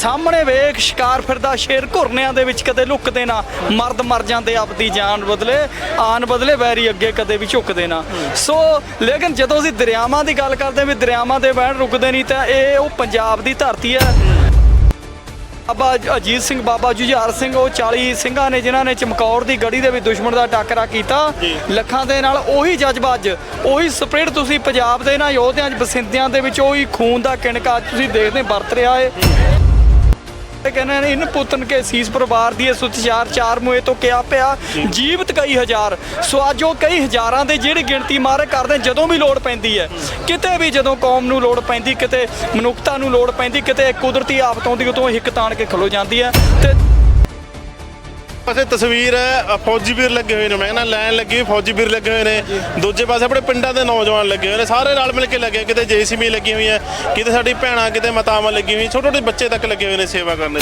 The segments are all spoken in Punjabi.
ਸਾਹਮਣੇ ਵੇਖ ਸ਼ਿਕਾਰ ਫਿਰਦਾ ਸ਼ੇਰ ਘੁਰਨਿਆਂ ਦੇ ਵਿੱਚ ਕਦੇ ਲੁਕਦੇ ਨਾ ਮਰਦ ਮਰ ਜਾਂਦੇ ਆਪਦੀ ਜਾਨ ਬਦਲੇ ਆਨ ਬਦਲੇ ਵੈਰੀ ਅੱਗੇ ਕਦੇ ਵੀ ਝੁਕਦੇ ਨਾ ਸੋ ਲੇਕਿਨ ਜਦੋਂ ਅਸੀਂ ਦਰਿਆਵਾਂ ਦੀ ਗੱਲ ਕਰਦੇ ਵੀ ਦਰਿਆਵਾਂ ਦੇ ਵਹਿਣ ਰੁਕਦੇ ਨਹੀਂ ਤਾਂ ਇਹ ਉਹ ਪੰਜਾਬ ਦੀ ਧਰਤੀ ਹੈ। ਬਾਬਾ ਅਜੀਤ ਸਿੰਘ ਬਾਬਾ ਜੁਝਾਰ ਸਿੰਘ ਉਹ 40 ਸਿੰਘਾਂ ਨੇ ਜਿਨ੍ਹਾਂ ਨੇ ਚਮਕੌਰ ਦੀ ਗੜੀ ਦੇ ਵਿੱਚ ਦੁਸ਼ਮਣ ਦਾ ਟਾਕਰਾ ਕੀਤਾ। ਲੱਖਾਂ ਦੇ ਨਾਲ ਉਹੀ ਜਜ਼ਬਾ ਅੱਜ ਉਹੀ ਸਪਿਰਿਟ ਤੁਸੀਂ ਪੰਜਾਬ ਦੇ ਨਾ ਯੋਧਿਆਂ 'ਚ ਬਸਿੰਦਿਆਂ ਦੇ ਵਿੱਚ ਉਹੀ ਖੂਨ ਦਾ ਕਿਣਕਾ ਤੁਸੀਂ ਦੇਖਦੇ ਵਰਤ ਰਿਹਾ ਏ ਇਹ ਕਹਿੰਦੇ ਨੇ ਇਨ ਪੁੱਤਨ ਕੇ ਸੀਸ ਪਰਿਵਾਰ ਦੀ ਸੁਤਚਾਰ ਚਾਰ ਮੋਏ ਤੋਂ ਕਿਆ ਪਿਆ ਜੀਵਤ ਕਈ ਹਜ਼ਾਰ। ਸੋ ਅੱਜ ਉਹ ਕਈ ਹਜ਼ਾਰਾਂ ਦੇ ਜਿਹੜੀ ਗਿਣਤੀ ਮਾਰੇ ਕਰਦੇ ਜਦੋਂ ਵੀ ਲੋੜ ਪੈਂਦੀ ਹੈ ਕਿਤੇ ਵੀ ਜਦੋਂ ਕੌਮ ਨੂੰ ਲੋੜ ਪੈਂਦੀ ਕਿਤੇ ਮਨੁੱਖਤਾ ਨੂੰ ਲੋੜ ਪੈਂਦੀ ਕਿਤੇ ਕੁਦਰਤੀ ਆਫਤ ਆਉਂਦੀ ਉਦੋਂ ਹਿੱਕ ਤਾਣ ਕੇ ਖਲੋ ਜਾਂਦੀ ਹੈ ਤੇ ਪਾਸੇ ਤਸਵੀਰ ਹੈ ਫੌਜੀ ਵੀਰ ਲੱਗੇ ਹੋਏ ਨੇ। ਮੈਂ ਕਹਿੰਦਾ ਲਾਈਨ ਲੱਗੀ ਹੋਈ ਫੌਜੀ ਵੀਰ ਲੱਗੇ ਹੋਏ ਨੇ। ਦੂਜੇ ਪਾਸੇ ਆਪਣੇ ਪਿੰਡਾਂ ਦੇ ਨੌਜਵਾਨ ਲੱਗੇ ਹੋਏ ਨੇ। ਸਾਰੇ ਰਲ ਮਿਲ ਕੇ ਲੱਗੇ ਕਿਤੇ ਜੇਸੀਬੀ ਲੱਗੀ ਹੋਈ ਹੈ ਕਿਤੇ ਸਾਡੀ ਭੈਣਾਂ ਕਿਤੇ ਮਾਤਾਵਾਂ ਲੱਗੀ ਹੋਈ ਛੋਟੇ ਛੋਟੇ ਬੱਚੇ ਤੱਕ ਲੱਗੇ ਹੋਏ ਨੇ ਸੇਵਾ ਕਰਨ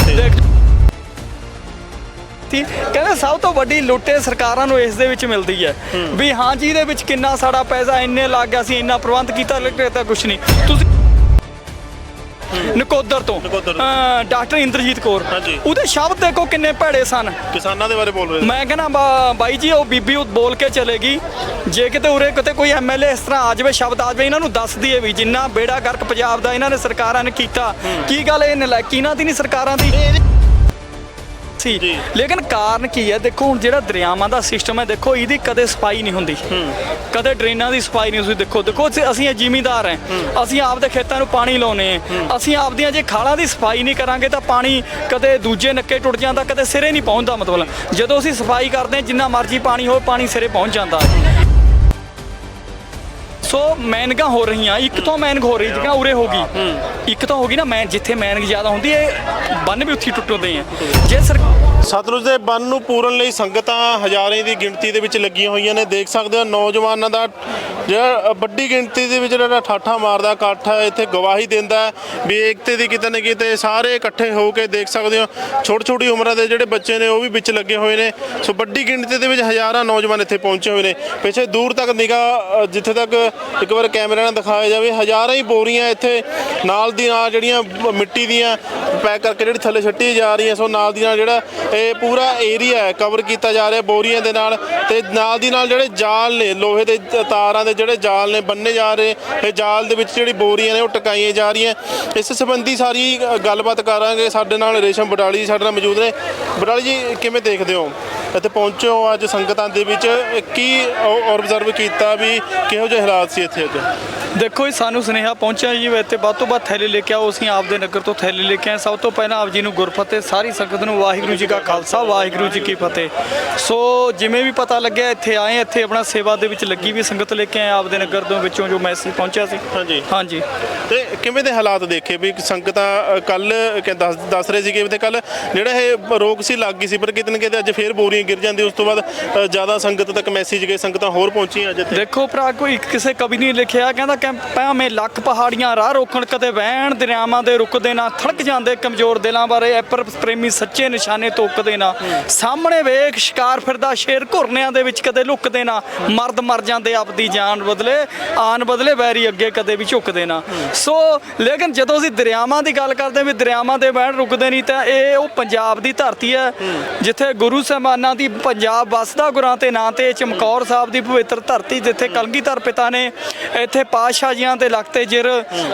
ਤੀ ਕਹਿੰਦੇ ਸਭ ਤੋਂ ਵੱਡੀ ਲੁੱਟੇ ਸਰਕਾਰਾਂ ਨੂੰ ਇਸ ਦੇ ਵਿੱਚ ਮਿਲਦੀ ਹੈ। ਵੀ ਹਾਂ ਜੀ ਇਹਦੇ ਵਿੱਚ ਕਿੰਨਾ ਸਾਡਾ ਪੈਸਾ ਇੰਨੇ ਲੱਗ ਗਿਆ ਸੀ ਇੰਨਾ ਪ੍ਰਬੰਧ ਕੀਤਾ ਲੇਕਿਨ ਤਾਂ ਕੁਝ ਨਹੀਂ। ਤੁਸੀਂ ਨਕੋਦਰ ਤੋਂ। ਨਕੋਦਰ ਤੋਂ। ਅਹ ਡਾਕਟਰ ਇੰਦਰਜੀਤ ਕੌਰ। ਹਾਂਜੀ। ਉਹਦੇ ਸ਼ਬਦ ਦੇਖੋ ਕਿੰਨੇ ਭੈੜੇ ਸਨ। ਕਿਸਾਨਾਂ ਦੇ ਬਾਰੇ ਬੋਲ ਰਹੇ ਮੈਂ ਕਹਿੰਦਾ ਬਾ- ਬਾਈ ਜੀ ਉਹ ਬੀਬੀ ਉਹ ਬੋਲ ਕੇ ਚਲੇਗੀ ਜੇ ਕਿਤੇ ਉਰੇ ਕਿਤੇ ਕੋਈ ਐਮਐਲਏ ਇਸ ਤਰ੍ਹਾਂ ਆ ਜਾਵੇ ਸ਼ਬਦ ਆ ਜਾਵੇ ਇਹਨਾਂ ਨੂੰ ਦੱਸ ਦਈਏ ਵੀ ਜਿੰਨਾ ਬੇੜਾ ਗਰਕ ਪੰਜਾਬ ਦਾ ਇਹਨਾਂ ਨੇ ਸਰਕਾਰਾਂ ਨੇ ਕੀਤਾ। ਕੀ ਗੱਲ ਇਹ ਨਲਾਇਕੀ ਇਹਨਾਂ ਦੀ ਨਹੀਂ ਸਰਕਾਰਾਂ ਦੀ? ਸੀ। ਲੇਕਿਨ ਕਾਰਨ ਕੀ ਹੈ? ਦੇਖੋ ਹੁਣ ਜਿਹੜਾ ਦਰਿਆਵਾਂ ਦਾ ਸਿਸਟਮ ਹੈ ਦੇਖੋ ਇਹਦੀ ਕਦੇ ਸਫ਼ਾਈ ਨਹੀਂ ਹੁੰਦੀ। ਕਦੇ ਡਰੇਨਾਂ ਦੀ ਸਫ਼ਾਈ ਨਹੀਂ ਤੁਸੀਂ ਦੇਖੋ ਦੇਖੋ ਅਸੀਂ- ਜ਼ਿਮੀਂਦਾਰ ਹਾਂ। ਅਸੀਂ ਆਪਦੇ ਖੇਤਾਂ ਨੂੰ ਪਾਣੀ ਲਾਉਨੇ ਆ ਅਸੀਂ ਆਪਦੀਆਂ ਜੇ ਖਾਲਾਂ ਦੀ ਸਫ਼ਾਈ ਨਹੀਂ ਕਰਾਂਗੇ ਤਾਂ ਪਾਣੀ ਕਦੇ ਦੂਜੇ ਨੱਕੇ ਟੁੱਟ ਜਾਂਦਾ ਕਦੇ ਸਿਰੇ ਨਹੀਂ ਪਹੁੰਚਦਾ ਮਤਲਬ। ਜਦੋਂ ਅਸੀਂ ਸਫ਼ਾਈ ਕਰਦੇ ਹਾਂ ਜਿੰਨਾ ਮਰਜ਼ੀ ਪਾਣੀ ਹੋਵੇ ਪਾਣੀ ਸਿਰੇ ਪਹੁੰਚ ਜਾਂਦਾ। ਹੈ ਸੋ ਮੈਨਗਾ ਹੋ ਰਹੀਆਂ ਇੱਕ ਤੋਂ ਮੈਨਗ ਹੋ ਰਹੀ ਜਿਹਾ ਉਰੇ ਹੋ ਗਈ। ਇੱਕ ਤਾਂ ਹੋ ਗਈ ਨਾ ਮੈਂ ਜਿੱਥੇ ਮੈਨਗ ਜ਼ਿਆਦਾ ਹੁੰਦੀ ਹੈ ਬੰਨ ਵੀ ਉੱਥੇ ਟੁੱਟਦੇ ਆ। ਜੇ ਸਰ ਸਤਲੁਜ ਦੇ ਬੰਨ ਨੂੰ ਪੂਰਨ ਲਈ ਸੰਗਤਾਂ ਹਜ਼ਾਰਾਂ ਦੀ ਗਿਣਤੀ ਦੇ ਵਿੱਚ ਲੱਗੀਆਂ ਹੋਈਆਂ ਨੇ। ਦੇਖ ਸਕਦੇ ਹੋ, ਨੌਜਵਾਨਾਂ ਦਾ ਜਿਹੜਾ ਵੱਡੀ ਗਿਣਤੀ ਦੇ ਵਿੱਚ ਜਿਹੜਾ ਠਾਠਾ ਮਾਰਦਾ ਇਕੱਠ ਹੈ, ਇੱਥੇ ਗਵਾਹੀ ਦਿੰਦਾ ਵੀ ਏਕਤੇ ਦੀ ਕਿਤੇ ਨਾ ਕਿਤੇ ਸਾਰੇ ਇਕੱਠੇ ਹੋ ਕੇ ਦੇਖ ਸਕਦੇ ਹੋ ਛੋਟੀ ਛੋਟੀ ਉਮਰਾਂ ਦੇ ਜਿਹੜੇ ਬੱਚੇ ਨੇ ਉਹ ਵੀ ਵਿੱਚ ਲੱਗੇ ਹੋਏ ਨੇ। ਸੋ ਵੱਡੀ ਗਿਣਤੀ ਦੇ ਵਿੱਚ ਹਜ਼ਾਰਾਂ ਨੌਜਵਾਨ ਇੱਥੇ ਪਹੁੰਚੇ ਹੋਏ ਨੇ। ਪਿੱਛੇ ਦੂਰ ਤੱਕ ਨਿਗਾਹ ਜਿੱਥੇ ਤੱਕ ਇੱਕ ਵਾਰ ਕੈਮਰੇ ਨਾਲ ਦਿਖਾਇਆ ਜਾਵੇ, ਹਜ਼ਾਰਾਂ ਹੀ ਬੋਰੀਆਂ ਇੱਥੇ ਨਾਲ ਦੀ ਨਾਲ ਜਿਹੜੀਆਂ ਮਿੱਟੀ ਦੀਆਂ ਪੈਕ ਕਰਕੇ ਜਿਹੜੀ ਥੱਲੇ ਛੱਟੀ ਜਾ ਰਹੀਆਂ, ਸੋ ਨਾਲ ਦੀ ਨਾਲ ਜਿਹੜਾ ਇਹ ਪੂਰਾ ਏਰੀਆ ਹੈ ਕਵਰ ਕੀਤਾ ਜਾ ਰਿਹਾ ਬੋਰੀਆਂ ਦੇ ਨਾਲ ਤੇ ਨਾਲ ਦੀ ਨਾਲ ਜਿਹੜੇ ਜਾਲ ਨੇ, ਲੋਹੇ ਦੇ ਤਾਰਾਂ ਦੇ ਜਿਹੜੇ ਜਾਲ ਨੇ ਬੰਨੇ ਜਾ ਰਹੇ, ਇਹ ਜਾਲ ਦੇ ਵਿੱਚ ਜਿਹੜੀ ਬੋਰੀਆਂ ਨੇ ਉਹ ਟਕਾਈਆਂ ਜਾ ਰਹੀਆਂ। ਇਸ ਸੰਬੰਧੀ ਸਾਰੀ ਗੱਲਬਾਤ ਕਰਾਂਗੇ। ਸਾਡੇ ਨਾਲ ਰੇਸ਼ਮ ਬਡਾਲੀ ਸਾਡੇ ਨਾਲ ਮੌਜੂਦ ਨੇ। ਬਡਾਲੀ ਜੀ, ਕਿਵੇਂ ਦੇਖਦੇ ਹੋ? ਇੱਥੇ ਪਹੁੰਚੇ ਹੋ ਅੱਜ ਸੰਗਤਾਂ ਦੇ ਵਿੱਚ। ਕੀ ਆਬਜ਼ਰਵ ਕੀਤਾ ਵੀ ਕਿਹੋ ਜਿਹੇ ਹਾਲਾਤ ਸੀ ਇੱਥੇ ਅੱਜ? ਦੇਖੋ ਜੀ ਸਾਨੂੰ ਸੁਨੇਹਾ ਪਹੁੰਚਿਆ ਜੀ ਇੱਥੇ ਵੱਧ ਤੋਂ ਵੱਧ ਥੈਲੇ ਲੈ ਕੇ ਆਓ। ਅਸੀਂ ਆਪਦੇ ਨਗਰ ਤੋਂ ਥੈਲੇ ਲੈ ਕੇ ਆਏ। ਸਭ ਤੋਂ ਪਹਿਲਾਂ ਆਪ ਜੀ ਨੂੰ ਗੁਰਫਤਿਹ ਸਾਰੀ ਸੰਗਤ ਨੂੰ ਵਾਹਿਗੁਰੂ ਜੀ ਕਾ ਖਾਲਸਾ ਵਾਹਿਗੁਰੂ ਜੀ ਕੀ ਫਤਿਹ। ਸੋ ਜਿਵੇਂ ਵੀ ਪਤਾ ਲੱਗਿਆ ਇੱਥੇ ਆਏ ਇੱਥੇ ਆਪਣਾ ਸੇਵਾ ਦੇ ਵਿੱਚ ਲੱਗੀ ਵੀ ਸੰਗਤ ਲੈ ਕੇ ਆਏ ਆਪਦੇ ਨਗਰ ਤੋਂ ਵਿੱਚੋਂ ਜੋ ਮੈਸੇਜ ਪਹੁੰਚਿਆ ਸੀ। ਹਾਂਜੀ। ਹਾਂਜੀ। ਤੇ ਕਿਵੇਂ ਦੇ ਹਾਲਾਤ ਦੇਖੇ ਵੀ ਸੰਗਤਾਂ ਕੱਲ ਦੱਸ ਦੱਸ ਰਹੇ ਸੀਗੇ ਤੇ ਕੱਲ ਜਿਹੜਾ ਇਹ ਰੋਕ ਸੀ ਲੱਗ ਗਈ ਸੀ ਪਰ ਕਿਤੇ ਨਾ ਕਿਤੇ ਅੱਜ ਫੇਰ ਬੋਰੀਆਂ ਗਿਰ ਜਾਂਦੀ ਉਸ ਤੋਂ ਬਾਅਦ ਜ਼ਿਆਦਾ ਸੰਗਤ ਤੱਕ ਮੈਸੇਜ ਗਏ ਸੰਗਤਾਂ ਹੋਰ ਪਹੁੰਚੀਆਂ ਅੱਜ ਦੇਖੋ ਭਰਾ ਕੋਈ ਕਿਸੇ ਕਵੀ ਨੇ ਲਿਖਿਆ ਕਹਿੰਦਾ ਕੈਂਪਾਂ ਮੇ ਲੱਖ ਪਹਾੜੀਆਂ ਰਾਹ ਰੋਕਣ ਕਦੇ ਵਹਿਣ ਦਰਿਆਵਾਂ ਦੇ ਰੁਕਦੇ ਨਾ, ਥੜਕ ਜਾਂਦੇ ਕਮਜ਼ੋਰ ਦਿਲਾਂ ਬਾਰੇ ਐਪਰ ਪ੍ਰੇਮੀ ਸੱਚੇ ਨਿਸ਼ਾਨੇ ਤੋਕਦੇ ਨਾ। ਸਾਹਮਣੇ ਵੇਖ ਸ਼ਿਕਾਰ ਫਿਰਦਾ ਸ਼ੇਰ ਘੁਰਨਿਆਂ ਦੇ ਵਿੱਚ ਕਦੇ ਲੁਕਦੇ ਨਾ, ਮਰਦ ਮਰ ਜਾਂਦੇ ਆਪਦੀ ਜਾਨ ਬਦਲੇ, ਆਨ ਬਦਲੇ ਵੈਰੀ ਅੱਗੇ ਕਦੇ ਵੀ ਝੁਕਦੇ ਨਾ। ਸੋ ਲੇਕਿਨ ਜਦੋਂ ਅਸੀਂ ਦਰਿਆਵਾਂ ਦੀ ਗੱਲ ਕਰਦੇ ਵੀ ਦਰਿਆਵਾਂ ਦੇ ਵਹਿਣ ਰੁਕਦੇ ਨਹੀਂ ਤਾਂ ਇਹ ਉਹ ਪੰਜਾਬ ਦੀ ਧਰਤੀ ਹੈ, ਜਿੱਥੇ ਗੁਰੂ ਸਾਹਿਬਾਨਾਂ ਦੀ ਪੰਜਾਬ ਵਸਦਾ ਗੁਰਾਂ ਤੇ ਨਾਂ ਤੇ ਚਮਕੌਰ ਸਾਹਿਬ ਦੀ ਪਵਿੱਤਰ ਧਰਤੀ ਜਿੱਥੇ ਕਲਗੀਧਰ ਪਿਤਾ ਨੇ ਇੱਥੇ ਪਾਤਸ਼ਾਹ ਜੀਆਂ ਦੇ ਲਖਤੇ ਜਿਰ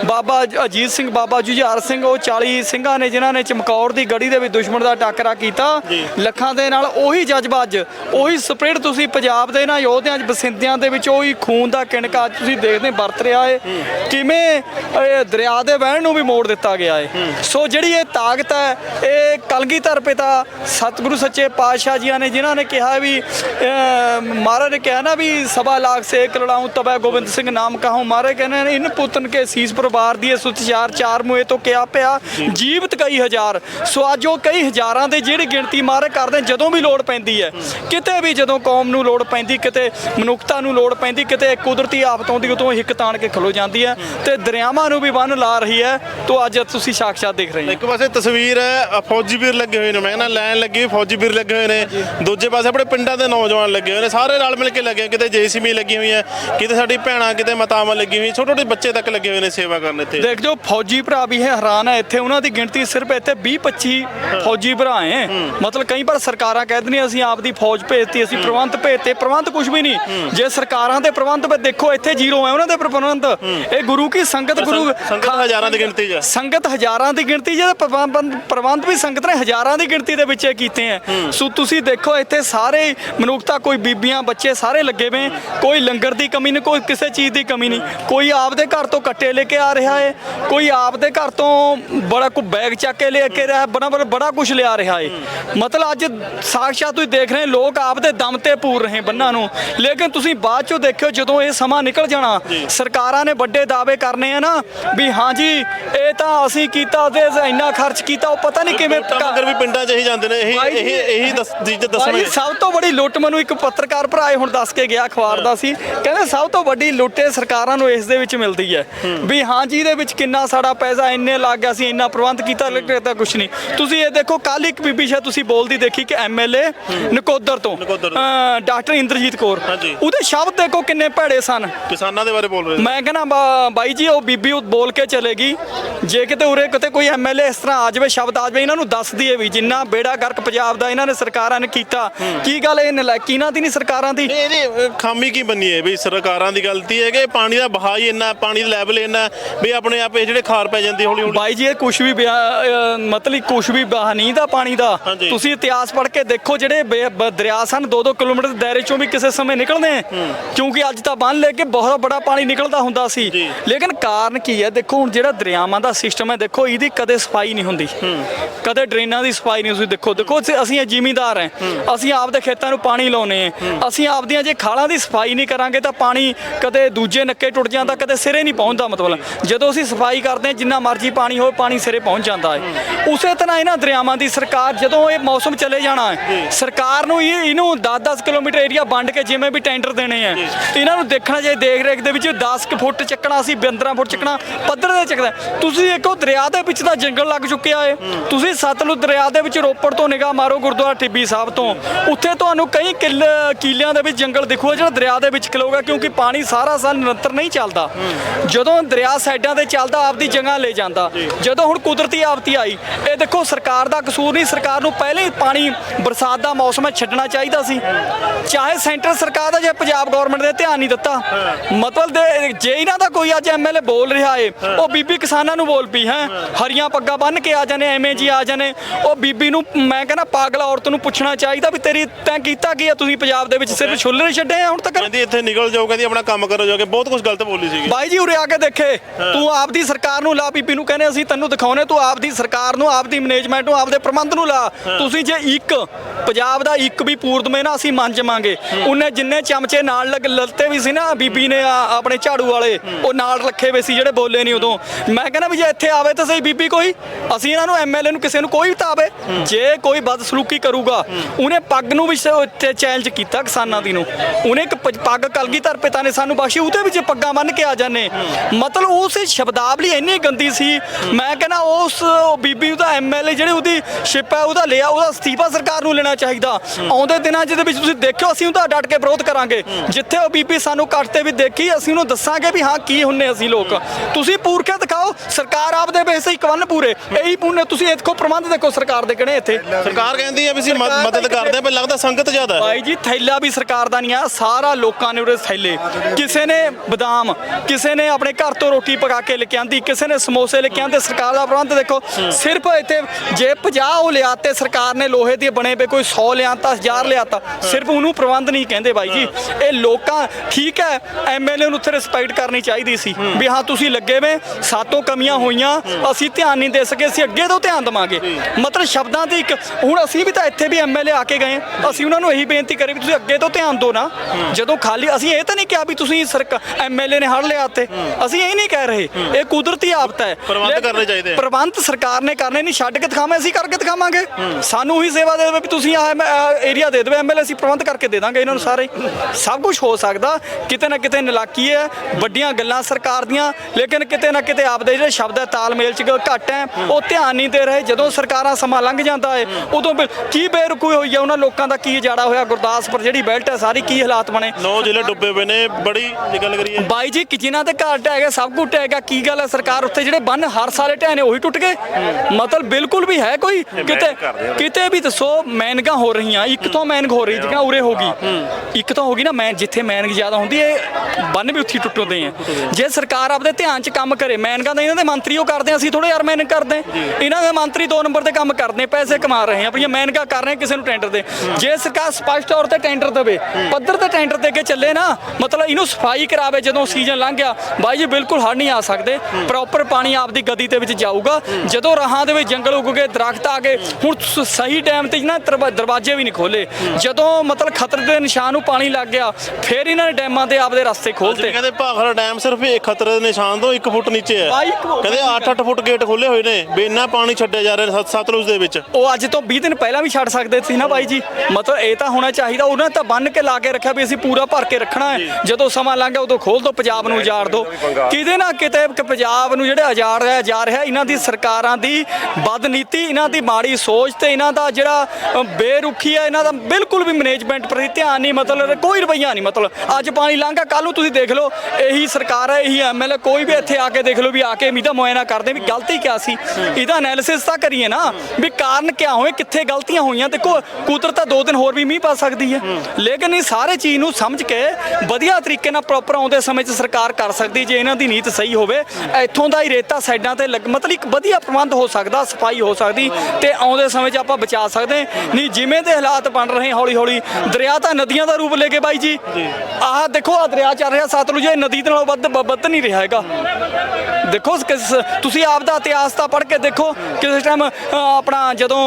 ਬਾਬਾ ਅਜੀਤ ਸਿੰਘ ਬਾਬਾ ਜੁਝਾਰ ਸਿੰਘ ਉਹ 40 ਸਿੰਘਾਂ ਨੇ ਜਿਨ੍ਹਾਂ ਨੇ ਚਮਕੌਰ ਦੀ ਗੜੀ ਦੇ ਵਿੱਚ ਦੁਸ਼ਮਣ ਦਾ ਟਾਕਰਾ ਕੀਤਾ। ਲੱਖਾਂ ਦੇ ਨਾਲ ਉਹੀ ਜਜ਼ਬਾ ਅੱਜ ਉਹੀ ਸਪਿਰਿਟ ਤੁਸੀਂ ਪੰਜਾਬ ਦੇ ਨਾ ਯੋਧਿਆਂ 'ਚ ਬਸਿੰਦਿਆਂ ਦੇ ਵਿੱਚ ਉਹੀ ਖੂਨ ਦਾ ਕਿਣਕਾ ਤੁਸੀਂ ਦੇਖਦੇ ਵਰਤ ਰਿਹਾ ਏ। ਕਿਵੇਂ ਇਹ ਦਰਿਆ ਦੇ ਵਹਿਣ ਨੂੰ ਵੀ ਮੋੜ ਦਿੱਤਾ ਗਿਆ ਏ। ਸੋ ਜਿਹੜੀ ਇਹ ਤਾਕਤ ਹੈ ਇਹ ਕਲਗੀਧਰ ਪਿਤਾ ਸਤਿਗੁਰੂ ਸੱਚੇ ਪਾਤਸ਼ਾਹ ਜੀਆਂ ਨੇ ਜਿਨ੍ਹਾਂ ਨੇ ਕਿਹਾ ਵੀ ਮਹਾਰਾਜ ਨੇ ਕਿਹਾ ਨਾ ਵੀ ਸਵਾ ਲਾਖ ਸੇਕ ਲੜਾਉਂ ਤਬੈ ਗੋਬਿੰਦ ਸਿੰਘ ਨਾਮ ਕਹੂੰ ਮਹਾਰਾਜ ਕਹਿੰਦੇ ਨੇ ਇਨ ਪੁੱਤਨ ਕੇ ਸੀਸ ਪਰਿਵਾਰ ਦੀ ਸੁਤਚਾਰ ਚਾਰ ਮੋਏ ਤੋਂ ਕਿਆ ਪਿਆ? ਜੀਵਤ ਕਈ ਹਜ਼ਾਰ। ਸੋ ਅੱਜ ਉਹ ਕਈ ਹਜ਼ਾਰਾਂ ਦੇ ਜਿਹੜੀ ਗਿਣਤੀ ਮਾਰੇ ਕਰਦੇ ਜਦੋਂ ਵੀ ਲੋੜ ਪੈਂਦੀ ਹੈ ਕਿਤੇ ਵੀ ਜਦੋਂ ਕੌਮ ਨੂੰ ਲੋੜ ਪੈਂਦੀ ਕਿਤੇ ਮਨੁੱਖਤਾ ਨੂੰ ਲੋੜ ਪੈਂਦੀ ਕਿਤੇ ਕੁਦਰਤੀ ਆਫਤ ਆਉਂਦੀ ਉਦੋਂ ਹਿੱਕ ਤਾਣ ਕੇ ਖਲੋ ਜਾਂਦੀ ਹੈ ਤੇ ਦਰਿਆਵਾਂ ਨੂੰ ਵੀ ਬੰਨ ਲਾ ਰਹੀ ਹੈ। ਤੋਂ ਅੱਜ ਤੁਸੀਂ ਸਾਖਸ਼ਾਤ ਦੇਖ ਰਹੇ ਹੋ। ਇੱਕ ਪਾਸੇ ਤਸਵੀਰ ਹੈ ਫੌਜੀ ਵੀਰ ਲੱਗੇ ਹੋਏ ਨੇ ਮੈਂ ਕਹਿੰਦਾ ਲਾਈਨ ਲੱਗੀ ਫੌਜੀ ਵੀਰ ਲੱਗੇ ਹੋਏ ਨੇ। ਦੂਜੇ ਪਾਸੇ ਆਪਣੇ ਪਿੰਡਾਂ ਦੇ ਨੌਜਵਾਨ ਲੱਗੇ ਹੋਏ ਨੇ ਸਾਰੇ ਰਲ ਮਿਲ ਕੇ ਲੱਗੇ ਕਿਤੇ ਜੇਸੀਬੀ ਲੱਗੀ ਹੋਈ ਹੈ ਕਿਤੇ ਸਾਡੀ ਭੈਣਾਂ ਕਿਤੇ ਮਾਤਾਵਾਂ ਲੱਗੀ ਲੱਗੀ ਹੋਈ ਛੋਟੇ ਛੋਟੇ ਬੱਚੇ ਤੱਕ ਲੱਗੇ ਹੋਏ ਨੇ ਸੇਵਾ ਕਰਨ ਇੱਥੇ? ਦੇਖ ਜੋ ਫੌਜੀ ਭਰਾ ਵੀ ਹੈ ਹੈਰਾਨ ਹੈ ਇੱਥੇ ਉਹਨਾਂ ਦੀ ਗਿਣਤੀ ਸਿਰਫ ਇੱਥੇ 20 25 ਫੌਜੀ ਭਰਾ ਹੈ। ਮਤਲਬ ਕਈ ਵਾਰ ਸਰਕਾਰਾਂ ਕਹਿ ਦਿੰਦੀਆਂ ਅਸੀਂ ਆਪਦੀ ਫੌਜ ਭੇਜਤੀ ਅਸੀਂ ਪ੍ਰਬੰਧ ਭੇਜਤੇ ਪ੍ਰਬੰਧ ਕੁਝ ਵੀ ਨਹੀਂ। ਜੇ ਸਰਕਾਰਾਂ ਦੇ ਪ੍ਰਬੰਧ ਤੇ ਦੇਖੋ ਇੱਥੇ ਜ਼ੀਰੋ ਹੈ ਉਹਨਾਂ ਦੇ ਪ੍ਰਬੰਧ। ਇਹ ਗੁਰੂ ਕੀ ਸੰਗਤ ਗੁਰੂ ਸੰਗਤ ਹਜ਼ਾਰਾਂ ਦੀ ਗਿਣਤੀ ਹੈ। ਸੰਗਤ ਹਜ਼ਾਰਾਂ ਦੀ ਗਿਣਤੀ ਜਿਹਦੇ ਪ੍ਰਬੰਧ ਪ੍ਰਬੰਧ ਵੀ ਸੰਗਤ ਨੇ ਹਜ਼ਾਰਾਂ ਦੀ ਗਿਣਤੀ ਦੇ ਵਿੱਚ ਇਹ ਕੀਤੇ ਆ ਸੋ ਤੁਸੀਂ ਦੇਖੋ ਇੱਥੇ ਸਾਰੇ ਮਨੁੱਖਤਾ ਕੋਈ ਬੀਬੀਆਂ ਬੱਚੇ ਸਾਰੇ ਲੱਗੇ ਵੇ ਕੋਈ ਲੰਗਰ ਦੀ ਕਮੀ ਨਹੀਂ ਕੋਈ ਕਿਸੇ ਚੀਜ਼ ਦੀ ਕਮੀ ਨਹੀਂ। ਕੋਈ ਆਪਦੇ ਘਰ ਤੋਂ ਕੱਟੇ ਲੈ ਕੇ ਆ ਰਿਹਾ ਹੈ ਕੋਈ ਆਪਦੇ ਘਰ ਤੋਂ ਬੜਾ ਕੋ ਬੈਗ ਚੱਕ ਕੇ ਲੈ ਕੇ ਰਿਹਾ ਬੜਾ ਬੜਾ ਕੁਝ ਲਿਆ ਰਿਹਾ ਹੈ ਮਤਲਬ ਅੱਜ ਸਾਖਸ਼ਾਤ ਤੁਸੀਂ ਦੇਖ ਰਹੇ ਹੋ, ਲੋਕ ਆਪਦੇ ਦਮ ਤੇ ਪੂਰ ਰਹੇ ਬੰਨਾਂ ਨੂੰ। ਲੇਕਿਨ ਤੁਸੀਂ ਬਾਅਦ ਚੋਂ ਦੇਖਿਓ ਜਦੋਂ ਇਹ ਸਮਾਂ ਨਿਕਲ ਜਾਣਾ ਸਰਕਾਰਾਂ ਨੇ ਵੱਡੇ ਦਾਅਵੇ ਕਰਨੇ ਆ ਨਾ ਵੀ ਹਾਂਜੀ ਇਹ ਤਾਂ ਅਸੀਂ ਕੀਤਾ ਤੇ ਇੰਨਾ ਖਰਚ ਕੀਤਾ ਉਹ ਪਤਾ ਨਹੀਂ ਕਿਵੇਂ ਮਗਰ ਵੀ ਪਿੰਡਾਂ 'ਚ ਹੀ ਜਾਂਦੇ ਨੇ ਇਹੀ ਜੀ, ਇਹੀ ਇਹੀ ਚੀਜ਼ ਭਾਈ ਦੱਸਣਗੇ। ਸਭ ਤੋਂ ਵੱਡੀ ਲੁੱਟ ਮੈਨੂੰ ਇੱਕ ਪੱਤਰਕਾਰ ਭਰਾ ਇਹ ਹੁਣ ਦੱਸ ਕੇ ਗਿਆ ਅਖਬਾਰ ਦਾ ਸੀ। ਕਹਿੰਦੇ ਸਭ ਤੋਂ ਵੱਡੀ ਲੁੱਟ ਇਹ ਸਰਕਾਰਾਂ ਨੂੰ ਇਸ ਦੇ ਵਿੱਚ ਮਿਲਦੀ ਹੈ। ਵੀ ਹਾਂ ਜੀ ਇਹਦੇ ਵਿੱਚ ਕਿੰਨਾ ਸਾਡਾ ਪੈਸਾ ਇੰਨੇ ਲੱਗ ਗਿਆ ਸੀ ਇੰਨਾ ਪ੍ਰਬੰਧ ਕੀਤਾ ਲੇਕਿਨ ਤਾਂ ਕੁਝ ਨਹੀਂ। ਤੁਸੀਂ ਇਹ ਦੇਖੋ ਕੱਲ ਇੱਕ ਬੀਬੀ ਸ਼ਾਇਦ ਤੁਸੀਂ ਬੋਲਦੀ ਦੇਖੀ ਕਿ ਐਮਐਲਏ ਨਕੋਦਰ ਤੋਂ। ਡਾਕਟਰ ਇੰਦਰਜੀਤ ਕੌਰ। ਉਹਦੇ ਸ਼ਬਦ ਦੇਖੋ ਕਿੰਨੇ ਭੈੜੇ ਸਨ। ਕਿਸਾਨਾਂ ਦੇ ਬਾਰੇ ਬੋਲ ਰਹੇ ਸੀ। ਮੈਂ ਕਹਿੰਦਾ ਬਾਈ ਜੀ ਉਹ ਬੀਬੀ ਉਹ ਬੋਲ ਕੇ ਚਲੇਗੀ ਜੇ ਕਿਤੇ ਉਰੇ ਕਿਤੇ ਕੋਈ ਐਮਐਲਏ ਇਸ ਤਰ੍ਹਾਂ ਆ ਜਾਵੇ ਸ਼ਬਦ ਆ ਜਾਵੇ ਇਹਨਾਂ ਨੂੰ ਦੱਸ ਦਈਏ ਵੀ ਜਿੰਨਾ ਬੇੜਾ ਗਰਕ ਪੰਜਾਬ ਦਾ ਇਹਨਾਂ ਨੇ ਸਰਕਾਰਾਂ ਨੇ ਕੀਤਾ। ਕੀ ਗੱਲ ਇਹ ਨਲਾਇਕੀ ਇਹਨਾਂ ਦੀ ਨਹੀਂ ਸਰਕਾਰਾਂ ਦੀ? ਅਹ, ਖਾਮੀ ਕੀ ਬੰਨੀ ਹੈ? ਵੀ ਸਰਕਾਰਾਂ ਦੀ ਗਲਤੀ ਹੈ ਕਿ ਪਾਣੀ ਦਾ ਬਹਾਅ ਹੀ ਇੰਨਾ ਪਾਣੀ ਦਾ ਲੈਵਲ ਇੰਨਾ ਵੀ ਆਪਣੇ ਆਪ ਇਹ ਜਿਹੜੇ ਖਾਰ ਪੈ ਜਾਂਦੀ ਹੌਲੀ ਹੌਲੀ। ਬਾਈ ਜੀ ਇਹ ਕੁਛ ਵੀ ਮਤਲਬ ਕੁਛ ਵੀ ਬਹਾ ਨਹੀਂ ਦਾ ਪਾਣੀ ਦਾ। ਤੁਸੀਂ ਇਤਿਹਾਸ ਪੜ੍ਹ ਕੇ ਦੇਖੋ ਜਿਹੜੇ ਦਰਿਆ ਸਨ 2-2 ਕਿਲੋਮੀਟਰ ਦੇ ਦਾਇਰੇ ਚੋਂ ਵੀ ਕਿਸੇ ਸਮੇਂ ਨਿਕਲਦੇ ਕਿਉਂਕਿ ਅੱਜ ਤਾਂ ਬੰਨ ਲੈ ਕੇ ਬਹੁਤ ਬੜਾ ਪਾਣੀ ਨਿਕਲਦਾ ਹੁੰਦਾ ਸੀ। ਲੇਕਿਨ ਕਾਰਨ ਕੀ ਹੈ? ਦੇਖੋ ਹੁਣ ਜਿਹੜਾ ਦਰਿਆਵਾਂ ਦਾ ਸਿਸਟਮ ਹੈ ਦੇਖੋ ਇਹਦੀ ਕਦੇ ਸਫ਼ਾਈ ਨਹੀਂ ਹੁੰਦੀ। ਕਦੇ ਡਰੇਨਾਂ ਦੀ ਸਫ਼ਾਈ ਨਹੀਂ ਤੁਸੀਂ ਦੇਖੋ ਦੇਖੋ ਅਸੀਂ- ਜ਼ਿਮੀਂਦਾਰ ਹੈ। ਅਸੀਂ ਆਪਦੇ ਖੇਤਾਂ ਨੂੰ ਪਾਣੀ ਲਾਉਨੇ ਆ ਅਸੀਂ ਆਪਦੀਆਂ ਜੇ ਖਾਲਾਂ ਦੀ ਸਫ਼ਾਈ ਨਹੀਂ ਕਰਾਂਗੇ ਤਾਂ ਪਾਣੀ ਕਦੇ ਦੂਜੇ ਨੱਕੇ ਟੁੱਟ ਜਾਂਦਾ ਕਦੇ ਸਿਰੇ ਨਹੀਂ ਪਹੁੰਚਦਾ ਮਤਲਬ। ਜਦੋਂ ਅਸੀਂ ਸਫ਼ਾਈ ਕਰਦੇ ਹਾਂ ਜਿੰਨਾ ਮਰਜ਼ੀ ਪਾਣੀ ਹੋਵੇ ਪਾਣੀ ਸਿਰੇ ਪਹੁੰਚ ਜਾਂਦਾ ਹੈ। ਉਸੇ ਤਰ੍ਹਾਂ ਇਹਨਾਂ ਦਰਿਆਵਾਂ ਦੀ ਸਰਕਾਰ ਜਦੋਂ ਇਹ ਮੌਸਮ ਚਲੇ ਜਾਣਾ ਹੈ ਸਰਕਾਰ ਨੂੰ ਇਹ ਇਹਨੂੰ 10-10 ਕਿਲੋਮੀਟਰ ਏਰੀਆ ਵੰਡ ਕੇ ਜਿਵੇਂ ਵੀ ਟੈਂਡਰ ਦੇਣੇ ਆ ਇਹਨਾਂ ਨੂੰ ਦੇਖਣਾ ਜੇ ਦੇਖ ਰੇਖ ਦੇ ਵਿੱਚ 10 ਕੁ ਫੁੱਟ ਚੱਕਣਾ ਸੀ 15 ਫੁੱਟ ਚੱਕਣਾ ਪੱਧਰ ਦੇ ਚੱਕਦਾ ਤੁਸੀਂ ਇੱਕੋ ਦਰਿਆ ਦੇ ਵਿੱਚ ਤਾਂ ਜੰਗਲ ਲੱਗ ਚੁੱਕਿਆ ਹੈ। ਤੁਸੀਂ ਸਤਲੁਜ ਦਰਿਆ ਦੇ ਵਿੱਚ ਰੋਪੜ ਤੋਂ ਨਿਗਾਹ ਮਾਰੋ ਗੁਰਦੁਆਰਾ ਟਿੱਬੀ ਸਾਹਿਬ ਤੋਂ। ਉੱਥੇ ਤੁਹਾਨੂੰ ਕਈ ਕਿੱਲ ਕੀਲਿਆਂ ਦੇ ਵਿੱਚ ਜੰਗਲ ਦਿਖੂਗਾ ਜਿਹੜਾ ਦਰਿਆ ਦੇ ਵਿੱਚ ਖਲੋਗਾ ਕਿਉਂਕਿ ਪਾਣੀ ਸਾਰਾ ਸਾਲ ਨਿਰੰਤਰ ਨਹੀਂ ਚੱਲਦਾ। ਜਦੋਂ ਦਰਿਆ ਸਾਈਡਾਂ ਤੇ ਚੱਲਦਾ ਆਪਦੀ ਜਗ੍ਹਾ ਲੈ ਜਾਂਦਾ। ਜਦੋਂ ਹੁਣ ਕੁਦਰਤੀ ਆਫਤੀ ਆਈ ਇਹ ਦੇਖੋ ਸਰਕਾਰ ਦਾ ਕਸੂਰ ਨਹੀਂ ਸਰਕਾਰ ਨੂੰ ਪਹਿਲੇ ਹੀ ਪਾਣੀ ਬਰਸਾਤ ਦਾ ਮੌਸਮ ਛੱਡਣਾ ਚਾਹੀਦਾ ਸੀ। ਚਾਹੇ ਸੈਂਟਰ ਸਰਕਾਰ ਦਾ ਜਾਂ ਪੰਜਾਬ ਗਵਰਨਮੈਂਟ ਨੇ ਧਿਆਨ ਨਹੀਂ ਦਿੱਤਾ। ਮਤਲਬ ਦੇ ਜੇ ਇਹਨਾਂ ਦਾ ਕੋਈ ਅੱਜ ਐਮਐਲਏ ਬੋਲ ਰਿਹਾ ਏ ਉਹ ਬੀਬੀ ਕਿਸਾਨਾਂ ਨੂੰ ਬੋਲ ਪਈ ਹੈ। ਹਰੀਆਂ ਪੱਗਾਂ ਬੰਨ ਕੇ ਆ ਜਾਣੇ ਐਵੇਂ ਜੀ ਆ ਜਾਣੇ। ਉਹ ਬੀਬੀ ਨੂੰ ਮੈਂ ਕਹਿੰਦਾ ਪਾਗਲ ਔਰਤ ਨੂੰ ਪੁੱਛਣਾ ਚਾਹੀਦਾ ਵੀ ਤੇਰੀ ਤੈਂ ਕੀਤਾ ਕੀ ਆ? ਤੁਸੀਂ ਪੰਜਾਬ ਦੇ ਵਿੱਚ ਸਿਰਫ ਛੁੱਲਰ ਛੱਡੇ ਆ ਹੁਣ ਤੱਕ? ਕਹਿੰਦੀ ਇੱਥੇ ਨਿਕਲ ਜਾਓ ਕਹਿੰਦੀ ਆਪਣਾ ਕੰਮ ਕਰੋ ਜਾਓਗੇ ਬਹੁਤ ਕੁਝ ਗਲਤ ਬੋਲੀ ਸੀਗੀ। ਬਾਈ ਜੀ ਉਰੇ ਆ ਕੇ ਦੇਖੇ। ਤੂੰ ਆਪਦੀ ਸਰਕਾਰ ਨੂੰ ਲਾ ਬੀਬੀ ਨੂੰ ਕਹਿੰਦੇ ਅਸੀਂ ਤੈਨੂੰ ਦਿਖਾਉਨੇ ਤੂੰ ਆਪਦੀ ਸਰਕਾਰ ਨੂੰ ਆਪਦੀ ਮੈਨੇਜਮੈਂਟ ਨੂੰ ਆਪਦੇ ਪ੍ਰਬੰਧ ਨੂੰ ਲਾ। ਤੁਸੀਂ ਜੇ ਇੱਕ ਪੰਜਾਬ ਦਾ ਇੱਕ ਵੀ ਪੂਰਦਮੇ ਨਾ ਅਸੀਂ ਮੰਨ ਜਾਵਾਂਗੇ। ਉਹਨੇ ਜਿੰਨੇ ਚਮਚੇ ਨਾਲ ਲੱਗ ਲੱਤੇ ਵੀ ਸੀ ਨਾ ਬੀਬੀ ਨੇ ਆਪਣੇ ਝਾੜੂ ਵਾਲੇ ਉਹ ਨਾਲ ਰੱਖੇ ਵੇ ਸੀ ਜਿਹੜੇ ਬੋਲੇ ਨਹੀਂ ਉਦੋਂ। ਮੈਂ ਕਹਿੰਦਾ ਵੀ ਜੇ ਇੱਥੇ ਆਵੇ ਤਾਂ ਸਹੀ ਬੀਬੀ ਕੋਈ ਅਸੀਂ ਇਹਨਾਂ ਨੂੰ ਐਮਐਲਏ ਨੂੰ ਕਿਸੇ ਨੂੰ ਕੋਈ ਵੀ ਜੇ ਕੋਈ ਬਦਸਲੂਕੀ ਕਰੂਗਾ ਉਹਨੇ ਪੱਗ ਨੂੰ ਵੀ ਉੱਤੇ ਚੈਲੰਜ ਕੀਤਾ ਕਿਸਾਨਾਂ ਦੀ ਨੂੰ। ਉਹਨੇ ਇੱਕ ਪੱਗ ਕਲਗੀਧਰ ਪਿਤਾ ਨੇ ਸਾਨੂੰ ਬਖਸ਼ੀ ਉਹਦੇ ਵਿੱਚ ਪੱਗਾਂ ਬੰਨ ਕੇ ਆ ਜਾਂਦੇ। ਮਤਲਬ ਉਸ ਸ਼ਬਦਾਵਲੀ ਇੰਨੀ ਗੰਦੀ ਸੀ। ਮੈਂ ਕਹਿੰਦਾ ਉਸ ਬੀਬੀ ਉਹਦਾ ਐਮਐਲਏ ਜਿਹੜੇ ਉਹਦੀ ਸ਼ਿਪ ਹੈ ਉਹਦਾ ਲਿਆ ਉਹਦਾ ਅਸਤੀਫਾ ਸਰਕਾਰ ਨੂੰ ਲੈਣਾ ਚਾਹੀਦਾ। ਆਉਂਦੇ ਦਿਨਾਂ ਜਿਹਦੇ ਵਿੱਚ ਤੁਸੀਂ ਦੇਖਿਓ ਅਸੀਂ ਉਹਦਾ ਡਟ ਕੇ ਵਿਰੋਧ ਕਰਾਂਗੇ। ਜਿੱਥੇ ਉਹ ਬੀਬੀ ਸਾਨੂੰ ਕੱਟਦੇ ਵੀ ਦੇਖੀ ਅਸੀਂ ਉਹਨੂੰ ਦੱਸਾਂਗੇ ਵੀ ਹਾਂ ਕੀ ਹੁੰਨੇ ਅਸੀਂ ਲੋਕ। ਤੁਸੀਂ ਪੂਰ ਕੇ ਦਿਖਾਓ ਸਰਕਾਰ ਆਪਦੇ ਬੇਸ ਇੱਕ ਵੰਨ ਪੂਰੇ। ਇਹੀ ਪੂਨੇ ਤੁਸੀਂ ਇਹ ਦੇਖੋ ਪ੍ਰਬੰਧ ਦੇਖੋ ਸਰਕਾਰ ਦੇ ਕਿਹੜੇ ਇੱਥੇ। ਸਰਕਾਰ ਕਹਿੰਦੀ ਹੈ ਵੀ ਅਸੀਂ ਮਦਦ ਤਾਂ ਕਰਦੇ ਆ ਪਰ ਲੱਗਦਾ ਸੰਗਤ ਜ਼ਿਆਦਾ ਹੈ। ਭਾਈ ਜੀ ਥੈਲਾ ਵੀ ਸਰਕਾਰ ਦਾ ਨਹੀਂ ਆ ਸਾਰਾ ਲੋਕਾਂ ਨੇ ਉਹਦੇ ਥੈਲੇ। ਕਿਸੇ ਨੇ ਬਦਾਮ ਕਿਸੇ ਨੇ ਆਪਣੇ ਘਰ ਤੋਂ ਰੋਟੀ ਪਕਾ ਕੇ ਲੈ ਕੇ ਆਂਦੀ ਕਿਸੇ ਨੇ ਸਮੋਸੇ ਲੈ ਕੇ ਆਂਦੇ ਸਰਕਾਰ ਦਾ ਪ੍ਰਬੰਧ ਦੇਖੋ ਸਿਰਫ ਇੱਥੇ ਜੇ 50 ਉਹ ਲਿਆਤੇ ਸਰਕਾਰ ਨੇ ਲੋਹੇ ਦੇ ਬਣੇ ਵੇ ਕੋਈ 100 ਲਿਆਤਾ 1000 ਲਿਆਤਾ ਸਿਰਫ ਉਹਨੂੰ ਪ੍ਰਬੰਧ ਨਹੀਂ ਕਹਿੰਦੇ ਬਾਈ ਜੀ। ਇਹ ਲੋਕਾਂ ਠੀਕ ਹੈ ਐਮਐਲਏ ਨੂੰ ਉੱਥੇ ਰਿਸਪੈਕਟ ਕਰਨੀ ਚਾਹੀਦੀ ਸੀ ਵੀ ਹਾਂ ਤੁਸੀਂ ਲੱਗੇ ਵੇ ਸਾਤੋਂ ਕਮੀਆਂ ਹੋਈਆਂ ਅਸੀਂ ਧਿਆਨ ਨਹੀਂ ਦੇ ਸਕੇ ਅਸੀਂ ਅੱਗੇ ਤੋਂ ਧਿਆਨ ਦਵਾਂਗੇ। ਮਤਲਬ ਸ਼ਬਦਾਂ ਦੀ ਇੱਕ ਹੁਣ ਅਸੀਂ ਵੀ ਤਾਂ ਇੱਥੇ ਵੀ ਐਮਐਲਏ ਆ ਕੇ ਗਏ ਅਸੀਂ ਉਹਨਾਂ ਨੂੰ ਇਹੀ ਬੇਨਤੀ ਕਰੀ ਵੀ ਤੁਸੀਂ ਅੱਗੇ ਤੋਂ ਧਿਆਨ ਦਿਓ ਨਾ। ਜਦੋਂ ਖਾਲੀ ਅਸੀਂ ਇਹ ਤਾਂ ਨਹੀਂ ਕਿਹਾ ਵੀ ਤੁਸੀਂ ਐਮਐਲਏ ਨੇ ਹੜ ਲਿਆ ਤੇ ਅਸੀਂ ਇਹ ਨਹੀਂ ਕਹਿ ਰਹੇ ਇਹ ਕੁਦਰਤੀ ਆਫਤ ਹੈ। ਪ੍ਰਬੰਧ ਕਰਨੇ ਚਾਹੀਦੇ ਆ। ਪ੍ਰਬੰਧ ਸਰਕਾਰ ਨੇ ਕਰਨੇ ਨਹੀਂ ਛੱਡ ਕੇ ਦਿਖਾਵੇਂ ਅਸੀਂ ਕਰਕੇ ਦਿਖਾਵਾਂਗੇ। ਸਾਨੂੰ ਹੀ ਸੇਵਾ ਦੇ ਦੇਵੇ ਵੀ ਤੁਸੀਂ ਆ ਏਰੀਆ ਦੇ ਦੇਵੇ ਐਮਐਲਏ ਅਸੀਂ ਪ੍ਰਬੰਧ ਕਰਕੇ ਦੇ ਦਾਂਗੇ ਇਹਨਾਂ ਨੂੰ ਸਾਰੇ। ਸਭ ਕੁਝ ਹੋ ਸਕਦਾ ਕਿਤੇ ਨਾ ਕਿਤੇ ਨਲਾਕੀ ਹੈ ਵੱਡੀਆਂ ਗੱਲਾਂ ਸਰਕਾਰ ਦੀਆਂ ਲੇਕਿਨ ਕਿਤੇ ਨਾ ਕਿਤੇ ਆਪਦੇ ਜਿਹੜੇ ਸ਼ਬਦ ਹੈ ਤਾਲਮੇਲ ਚ ਘੱਟ ਹੈ ਉਹ ਧਿਆਨ ਨਹੀਂ ਦੇ ਰਹੇ ਜਦੋਂ ਸਰਕਾਰਾਂ ਸਮਾਂ ਲੰਘ ਜਾਂਦਾ ਹੈ ਉਦੋਂ ਕੀ ਬੇਰੁਕੂਈ ਹੋਈ ਹੈ ਉਹਨਾਂ ਲੋਕਾਂ ਦਾ ਕੀ ਜਾੜਾ ਹੋਇਆ ਗੁਰਦਾਸਪੁਰ ਜਿਹੜੀ ਬੈਲਟ ਹੈ ਸਾਰੀ ਕੀ ਹਾਲਾਤ ਬਣੇ? ਨੌ ਜ਼ਿਲ੍ਹੇ ਡੁੱਬੇ ਹੋਏ ਨੇ ਬੜੀ ਗੱਲ ਕਰੀਏ ਬਾਈ ਜੀ ਕਿ ਜਿਨ੍ਹਾਂ ਦੇ ਘਰ ਢਹਿ ਗਏ ਸਭ ਕੁਝ ਢਹਿ ਗਿਆ ਕੀ ਗੱਲ ਹੈ? ਸਰਕਾਰ ਉੱਤੇ ਜਿਹੜੇ ਬੰਨ ਹਰ ਸਾਲੇ ਨੇ ਉਹੀ ਟੁੱਟ ਗਏ? ਮਤਲਬ ਬਿਲਕੁਲ ਵੀ ਹੈ ਕੋਈ? ਕਿਤੇ ਕਿਤੇ ਵੀ ਦੱਸੋ ਮੈਨਗਾ ਹੋ ਰਹੀਆਂ ਇੱਕ ਤੋਂ ਮੈਨਗ ਹੋ ਰਹੀ ਜਿਹਾ ਉਰੇ ਹੋ ਗਈ। ਇੱਕ ਤੋਂ ਹੋ ਗਈ ਨਾ ਮੈਂ ਜਿੱਥੇ ਮੈਨਗ ਜ਼ਿਆਦਾ ਹੁੰਦੀ ਹੈ ਬੰਨ ਵੀ ਉੱਥੇ ਟੁੱਟਦੇ ਆ। ਜੇ ਸਰਕਾਰ ਆਪਦੇ ਧਿਆਨ 'ਚ ਕੰਮ ਕਰੇ ਮੈਨਗਾ ਤਾਂ ਇਹਨਾਂ ਦੇ ਮੰਤਰੀ ਉਹ ਕਰਦੇ ਅਸੀਂ ਥੋੜੇ ਯਾਰ ਮੈਨਗ ਕਰਦੇ ਇਹਨਾਂ ਦੇ ਮੰਤਰੀ ਦੋ ਨੰਬਰ ਤੇ ਕੰਮ ਕਰਦੇ ਪੈਸੇ ਕਮਾ ਰਹੇ ਆ ਆਪਣੀਆਂ ਮੈਨਗਾ ਕਰ ਰਹੇ ਕਿਸੇ ਨੂੰ ਟੈਂਡਰ ਦੇ। ਜੇ ਸਰਕਾਰ ਸਪਸ਼ਟ ਤੌਰ ਤੇ ਟੈਂਡਰ ਦੇਵੇ ਪੱਧਰ ਤੇ ਟੈਂਡਰ ਦੇ ਕੇ ਚੱਲੇ ਨਾ ਮਤਲਬ ਇਹਨੂੰ ਸਫ਼ਾਈ ਕਰਾਵੇ ਜਦੋਂ ਸੀਜ਼ਨ ਲੰਘ ਗਿਆ। ਬਾਈ ਜੀ ਬਿਲਕੁਲ ਹੜ ਨਹੀਂ ਆ ਸਕਦੇ। ਪ੍ਰੋਪਰ ਪਾਣੀ ਆਪਦੀ ਗਦੀ ਤੇ ਵਿੱਚ ਜਾਊਗਾ। ਜਦੋਂ ਰਾਹਾਂ ਦੇ ਵਿੱਚ ਜੰਗਲ ਉੱਗ ਗਏ ਦਰਖਤ ਆ ਗਏ ਹੁਣ ਸਹੀ ਟਾਈਮ ਤੇ ਨਾ ਦਰਵਾ- ਦਰਵਾਜ਼ੇ ਵੀ ਨਹੀਂ ਖੋਲੇ ਜਦੋਂ ਮਤਲਬ ਖਤਰੇ ਦੇ ਨਿਸ਼ਾਨ ਨੂੰ ਪਾਣੀ ਲੱਗ ਗਿਆ ਫਿਰ ਇਹਨਾਂ ਨੇ ਡੈਮਾਂ ਦੇ ਆਪਦੇ ਰਸਤੇ ਖੋਲਤੇ ਕਹਿੰਦੇ ਭਾਖੜਾ ਡੈਮ ਸਿਰਫ ਇਹ ਖਤਰੇ ਦੇ ਨਿਸ਼ਾਨ ਤੋਂ 1 ਫੁੱਟ ਨੀਚੇ ਹੈ। ਇੱਕ- ਕਹਿੰਦੇ 8-8 ਫੁੱਟ ਗੇਟ ਖੋਲੇ ਹੋਏ ਨੇ ਵੀ ਇੰਨਾ ਪਾਣੀ ਛੱਡਿਆ ਜਾ ਰਿਹਾ ਸਤ- ਸਤਲੁਜ ਦੇ ਵਿੱਚ। ਉਹ ਅੱਜ ਤੋਂ 20 ਦਿਨ ਪਹਿਲਾਂ ਵੀ ਛੱਡ ਸਕਦੇ ਸੀ ਨਾ ਬਾਈ ਜੀ। ਮਤਲਬ ਇਹ ਤਾਂ ਹੋਣਾ ਚਾਹੀਦਾ ਉਹਨਾਂ ਤਾਂ ਬੰਨ ਕੇ ਲਾ ਕੇ ਰੱਖਿਆ ਵੀ ਅਸੀਂ ਪੂਰਾ ਭਰ ਕੇ ਰੱਖਣਾ ਹੈ। ਜਦੋਂ ਸਮਾਂ ਲੰਘ ਗਿਆ ਉਦੋਂ ਖੋਲ ਦੋ ਪੰਜਾਬ ਨੂੰ ਉਜਾੜ ਦੋ। ਕਿਤੇ ਨਾ ਕਿਤੇ ਪੰਜਾਬ ਨੂੰ ਜਿਹੜੇ ਉਜਾੜ ਰਿਹਾ ਜਾ ਰਿਹਾ ਇਹਨਾਂ ਦੀ ਸਰਕਾਰਾਂ ਦੀ ਬਦਨੀਤੀ ਇਹਨਾਂ ਦੀ ਮਾੜੀ ਸੋਚ ਤੇ ਇਹਨਾਂ ਦਾ ਜਿਹੜਾ ਬੇਰੁਖੀ ਹੈ ਇਹਨਾਂ ਦਾ ਬਿਲਕੁਲ ਵੀ ਮੈਨੇਜਮੈਂਟ ਪ੍ਰਤੀ ਧਿਆਨ ਨਹੀਂ ਮਤਲਬ ਕੋਈ ਰਵਈਆ ਨਹੀਂ ਮਤਲਬ ਅੱਜ ਪਾਣੀ ਲੰਘਾ ਕੱਲ ਨੂੰ ਤੁਸੀਂ ਦੇਖ ਲਓ ਇਹੀ ਸਰਕਾਰ ਹੈ ਇਹੀ ਐਮਐਲਏ ਕੋਈ ਵੀ ਇੱਥੇ ਆ ਕੇ ਦੇਖ ਲਓ ਵੀ ਆ ਕੇ ਇਹਦਾ ਮੁਆਇਨਾ ਕਰਦੇ ਵੀ ਗਲਤੀ ਕਿਆ ਸੀ? ਇਹਦਾ ਐਨਾਲਿਸਿਸ ਤਾਂ ਕਰੀਏ ਨਾ ਵੀ ਕਾਰਨ ਕਿਆ ਹੋਏ ਕਿੱਥੇ ਗਲਤੀਆਂ ਹੋਈਆਂ ਦੇਖੋ ਕੁਦਰਤ ਤਾਂ ਦੋ ਦਿਨ ਹੋਰ ਵੀ ਮੀਂਹ ਪਾ ਸਕਦੀ ਹੈ। ਲੇਕਿਨ ਇਹ ਸਾਰੇ ਚੀਜ਼ ਨੂੰ ਸਮਝ ਕੇ ਵਧੀਆ ਤਰੀਕੇ ਨਾਲ ਪ੍ਰੋਪਰ ਆਉਂਦੇ ਸਮੇਂ 'ਚ ਸਰਕਾਰ ਕਰ ਸਕਦੀ ਜੇ ਇਹਨਾਂ ਦੀ ਨੀਤ ਸਹੀ ਹੋਵੇ ਇੱਥੋਂ ਦਾ ਹੀ ਰੇਤਾ ਸਾਈਡਾਂ ਤੇ ਲੱਗ- ਮਤਲਬ ਇੱਕ ਵਧੀਆ ਪ੍ਰਬੰਧ ਹੋ ਸਕਦਾ ਸਫ਼ਾਈ ਹੋ ਸਕਦੀ ਤੇ ਆਉਂਦੇ ਸਮੇਂ 'ਚ ਆਪਾਂ ਬਚਾ ਸਕਦੇ। ਨਹੀਂ ਜਿਵੇਂ ਦੇ ਹਾਲਾਤ ਬਣ ਰਹੇ ਹੌਲੀ ਹੌਲੀ ਦਰਿਆ ਤਾਂ ਨਦੀਆਂ ਦਾ ਰੂਪ ਲੈ ਕੇ ਬਾਈ ਜੀ। ਆਹ ਦੇਖੋ ਆ ਦਰਿਆ ਚੱਲ ਰਿਹਾ ਸਤਲੁਜ ਇਹ ਨਦੀ ਨਾਲੋਂ ਵੱਧ ਵੱਧ ਨਹੀਂ ਰਿਹਾ ਹੈਗਾ। ਦੇਖੋ ਤੁਸੀਂ ਆਪ ਦਾ ਇਤਿਹਾਸ ਤਾਂ ਪੜ੍ਹ ਕੇ ਦੇਖੋ ਕਿਸੇ ਟਾਈਮ ਆਪਣਾ ਜਦੋਂ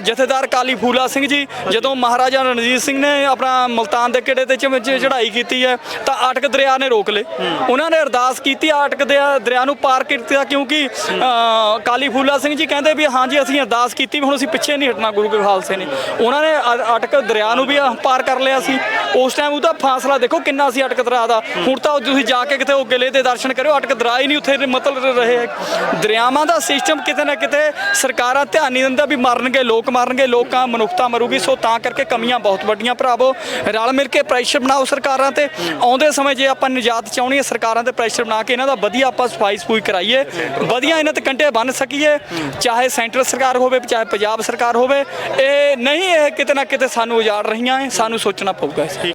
ਜਥੇਦਾਰ ਕਾਲੀ ਫੂਲਾ ਸਿੰਘ ਜੀ ਜਦੋਂ ਮਹਾਰਾਜਾ ਰਣਜੀਤ ਸਿੰਘ ਨੇ ਆਪਣਾ ਮਲਤਾਨ ਦੇ ਕਿਲੇ ਤੇ ਚ- ਚ- ਚੜ੍ਹਾਈ ਕੀਤੀ ਹੈ ਤਾਂ ਆਟਕ ਦਰਿਆ ਨੇ ਰੋਕ ਲਏ। ਉਹਨਾਂ ਨੇ ਅਰਦਾਸ ਕੀਤੀ ਆਟਕ ਦਰਿਆ ਦਰਿਆ ਨੂੰ ਪਾਰ ਕੀਤਾ ਕਿਉਂਕਿ ਅ, ਕਾਲੀ ਫੂਲਾ ਸਿੰਘ ਜੀ ਕਹਿੰਦੇ ਵੀ ਹਾਂਜੀ ਅਸੀਂ ਅਰਦਾਸ ਕੀਤੀ ਵੀ ਹੁਣ ਅਸੀਂ ਪਿੱਛੇ ਨਹੀਂ ਹਟਣਾ ਗੁਰੂ ਕੇ ਖਾਲਸੇ ਨੇ। ਉਹਨਾਂ ਨੇ ਅਟਕ ਦਰਿਆ ਨੂੰ ਵੀ ਪਾਰ ਕਰ ਲਿਆ ਸੀ। ਉਸ ਟਾਈਮ ਉਹਦਾ ਫਾਸਲਾ ਦੇਖੋ ਕਿੰਨਾ ਸੀ ਅਟਕ ਦਰਿਆ ਦਾ। ਹੁਣ ਤਾਂ ਤੁਸੀਂ ਜਾ ਕੇ ਕਿਤੇ ਉਹ ਗਿਲੇ ਦੇ ਦਰਸ਼ਨ ਕਰਿਓ ਅਟਕ ਦਰਿਆ ਹੀ ਨਹੀਂ ਉੱਥੇ ਮਤਲਬ ਰਹੇ ਦਰਿਆਵਾਂ ਦਾ ਸਿਸਟਮ ਕਿਤੇ ਨਾ ਕਿਤੇ ਸਰਕਾਰਾਂ ਧਿਆਨ ਨਹੀਂ ਦਿੰਦਾ ਵੀ ਮਰਨਗੇ ਲੋਕ ਮਰਨਗੇ ਲੋਕਾਂ ਮਨੁੱਖਤਾ ਮਰੂਗੀ ਸੋ ਤਾਂ ਕਰਕੇ ਕਮੀਆਂ ਬਹੁਤ ਵੱਡੀਆਂ ਭਰਾਵੋ। ਰਲ ਮਿਲ ਕੇ ਪ੍ਰੈਸ਼ਰ ਬਣਾਓ ਸਰਕਾਰਾਂ ਤੇ। ਆਉਂਦੇ ਸਮੇਂ ਜੇ ਆਪਾਂ ਨਿਜਾਤ ਚਾਹੁੰਦੀ ਹੈ, ਸਰਕਾਰਾਂ ਤੇ ਪ੍ਰੈਸ਼ਰ ਬਣਾ ਕੇ ਇਹਨਾਂ ਦਾ ਵਧੀਆ ਆਪਾਂ ਸਫ਼ਾਈ ਸਫੂਈ ਕਰਾਈਏ, ਵਧੀਆ ਇਹਨਾਂ ਤੇ ਕੰਟੇ ਬੰਨ ਸਕੀਏ, ਚਾਹੇ ਸੈਂਟਰ ਸਰਕਾਰ ਹੋਵੇ, ਚਾਹੇ ਪੰਜਾਬ ਸਰਕਾਰ ਹੋਵੇ, ਇਹ ਨਹੀਂ ਇਹ ਕਿਤੇ ਨਾ ਕਿਤੇ ਸਾਨੂੰ ਉਜਾੜ ਰਹੀਆਂ ਹੈ ਸਾਨੂੰ ਸੋਚਣਾ ਪਊਗਾ ਇਸ